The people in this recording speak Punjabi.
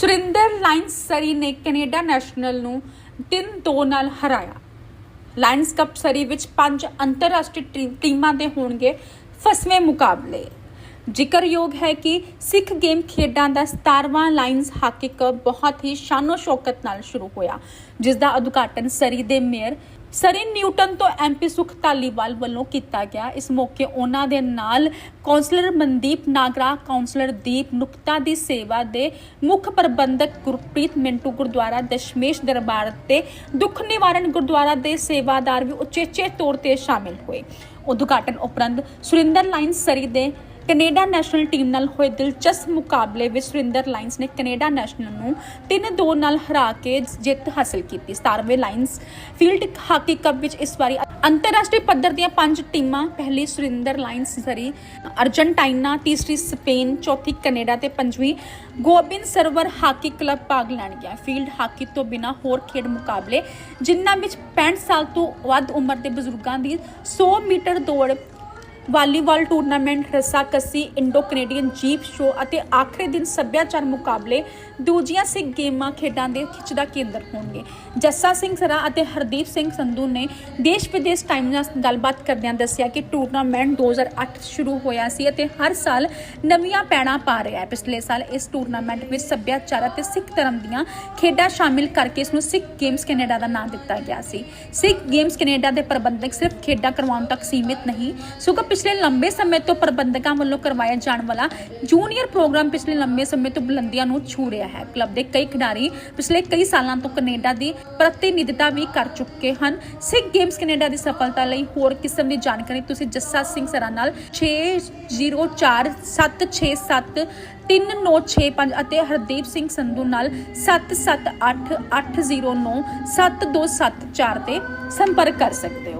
ਸੁਰਿੰਦਰ ਲਾਇਨਸ ਸਰੀ ਨੇ ਕੈਨੇਡਾ ਨੈਸ਼ਨਲ ਨੂੰ 3-2 ਨਾਲ ਹਰਾਇਆ। ਲਾਇਨਸ ਕੱਪ ਸਰੀ ਵਿੱਚ ਪੰਜ ਅੰਤਰਰਾਸ਼ਟਰੀ ਟੀਮਾਂ ਦੇ ਹੋਣਗੇ ਫਸਵੇਂ ਮੁਕਾਬਲੇ। ਜ਼ਿਕਰਯੋਗ ਹੈ ਕਿ ਸਿੱਖ ਗੇਮ ਖੇਡਾਂ ਦਾ 17ਵਾਂ ਲਾਇਨਸ ਹਾਕੀ ਕੱਪ ਬਹੁਤ ਹੀ ਸ਼ਾਨੋ ਸ਼ੌਕਤ ਨਾਲ ਸ਼ੁਰੂ ਹੋਇਆ, ਜਿਸ ਦਾ ਉਦਘਾਟਨ ਸਰੀ ਦੇ ਮੇਅਰ ਸਰੀ ਨਿਊਟਨ ਤੋਂ ਐਮਪੀ ਸੁਖ ਧਾਲੀਵਾਲ ਵੱਲੋਂ ਕੀਤਾ ਗਿਆ। ਇਸ ਮੌਕੇ ਉਹਨਾਂ ਦੇ ਨਾਲ ਕਾਉਂਸਲਰ ਮਨਦੀਪ ਨਾਗਰਾ ਕਾਉਂਸਲਰ ਦੀਪ ਨੁਕਤਾ ਦੀ ਸੇਵਾ ਦੇ ਮੁੱਖ ਪ੍ਰਬੰਧਕ ਗੁਰਪ੍ਰੀਤ ਮਿੰਟੂ ਗੁਰਦੁਆਰਾ, ਦਸ਼ਮੇਸ਼ ਦਰਬਾਰ ਤੇ ਦੁੱਖ ਨਿਵਾਰਨ ਗੁਰਦੁਆਰਾ ਦੇ ਸੇਵਾਦਾਰ ਵੀ ਉਚੇਚੇ ਤੌਰ ਤੇ ਸ਼ਾਮਿਲ ਹੋਏ। ਉਦਘਾਟਨ ਉਪਰੰਤ ਸੁਰਿੰਦਰ ਲਾਈਨ ਸਰੀ ਦੇ ਕੈਨੇਡਾ ਨੈਸ਼ਨਲ ਟੀਮ ਨਾਲ ਹੋਏ ਦਿਲਚਸਪ ਮੁਕਾਬਲੇ ਵਿੱਚ ਸੁਰਿੰਦਰ ਲਾਇਨਸ ਨੇ ਕੈਨੇਡਾ ਨੈਸ਼ਨਲ ਨੂੰ 3-2 ਨਾਲ ਹਰਾ ਕੇ ਜਿੱਤ ਹਾਸਲ ਕੀਤੀ। 17ਵੇਂ ਲਾਇਨਸ ਫੀਲਡ ਹਾਕੀ ਕੱਪ ਵਿੱਚ ਇਸ ਵਾਰੀ ਅੰਤਰਰਾਸ਼ਟਰੀ ਪੱਧਰ ਦੀਆਂ ਪੰਜ ਟੀਮਾਂ, ਪਹਿਲੀ ਸੁਰਿੰਦਰ ਲਾਇਨਸ ਜ਼ਰੀ ਅਰਜਨਟਾਈਨਾ, ਤੀਸਰੀ ਸਪੇਨ, ਚੌਥੀ ਕੈਨੇਡਾ ਤੇ ਪੰਜਵੀਂ ਗੋਬਿੰਦ ਸਰਵਰ ਹਾਕੀ ਕਲੱਬ ਭਾਗ ਲੈਣਗੀਆਂ ਫੀਲਡ ਹਾਕੀ ਤੋਂ ਬਿਨਾ ਹੋਰ ਖੇਡ ਮੁਕਾਬਲੇ ਜਿਨ੍ਹਾਂ ਵਿੱਚ 65 ਸਾਲ ਤੋਂ ਵੱਧ ਉਮਰ ਦੇ ਬਜ਼ੁਰਗਾਂ ਦੀ 100 ਮੀਟਰ ਦੌੜ ਵਾਲੀਬਾਲ ਟੂਰਨਾਮੈਂਟ ਰੱਸਾਕੱਸੀ ਇੰਡੋ ਕੈਨੇਡੀਅਨ ਜੀਪ ਸ਼ੋ ਅਤੇ ਆਖਰੀ ਦਿਨ ਸੱਭਿਆਚਾਰ ਮੁਕਾਬਲੇ ਦੂਜੀਆਂ ਸਿੱਖ ਗੇਮਾਂ ਖੇਡਾਂ ਦੇ ਖਿੱਚ ਦਾ ਕੇਂਦਰ ਹੋਣਗੇ। ਜੱਸਾ ਸਿੰਘ ਸਰਾ ਅਤੇ ਹਰਦੀਪ ਸਿੰਘ ਸੰਧੂ ਨੇ ਦੇਸ਼ ਵਿਦੇਸ਼ ਟਾਈਮ ਨਾਲ ਗੱਲਬਾਤ ਕਰਦਿਆਂ ਦੱਸਿਆ ਕਿ ਟੂਰਨਾਮੈਂਟ 2008 ਸ਼ੁਰੂ ਹੋਇਆ ਸੀ ਅਤੇ ਹਰ ਸਾਲ ਨਵੀਆਂ ਪੈਣਾ ਪਾ ਰਿਹਾ ਹੈ। ਪਿਛਲੇ ਸਾਲ ਇਸ ਟੂਰਨਾਮੈਂਟ ਵਿੱਚ ਸੱਭਿਆਚਾਰ ਅਤੇ ਸਿੱਖ ਧਰਮ ਦੀਆਂ ਖੇਡਾਂ ਸ਼ਾਮਿਲ ਕਰਕੇ ਇਸ ਨੂੰ ਸਿੱਖ ਗੇਮਸ ਕੈਨੇਡਾ ਦਾ ਨਾਮ ਦਿੱਤਾ ਗਿਆ ਸੀ। ਸਿੱਖ ਗੇਮਸ ਕੈਨੇਡਾ ਦੇ ਪ੍ਰਬੰਧਕ ਸਿਰਫ ਖੇਡਾਂ ਕਰਵਾਉਣ ਤੱਕ ਸੀਮਿਤ ਨਹੀਂ, ਸਗੋਂ ਪਿਛਲੇ ਲੰਬੇ ਸਮੇਂ ਤੋਂ ਪ੍ਰਬੰਧਕਾਂ ਵੱਲੋਂ ਕਰਵਾਇਆ ਜਾਣ ਵਾਲਾ ਜੂਨੀਅਰ ਪ੍ਰੋਗਰਾਮ ਪਿਛਲੇ ਲੰਬੇ ਸਮੇਂ ਤੋਂ ਬੁਲੰਦੀਆਂ ਨੂੰ ਛੂ ਰਿਹਾ ਹੈ। ਕਲੱਬ ਦੇ ਕਈ ਖਿਡਾਰੀ ਪਿਛਲੇ ਕਈ ਸਾਲਾਂ ਤੋਂ ਕੈਨੇਡਾ ਦੀ ਪ੍ਰਤੀਨਿਧਤਾ ਵੀ ਕਰ ਚੁੱਕੇ ਹਨ। ਸਿੱਖ ਗੇਮਸ ਕੈਨੇਡਾ ਦੀ ਸਫਲਤਾ ਲਈ ਹੋਰ ਕਿਸਮ ਦੀ ਜਾਣਕਾਰੀ ਤੁਸੀਂ ਜੱਸਾ ਸਿੰਘ ਸਰਾ ਨਾਲ 604767 3965 ਅਤੇ ਹਰਦੀਪ ਸਿੰਘ ਸੰਧੂ ਨਾਲ 778809 7274 ਤੇ ਸੰਪਰਕ ਕਰ ਸਕਦੇ ਹੋ।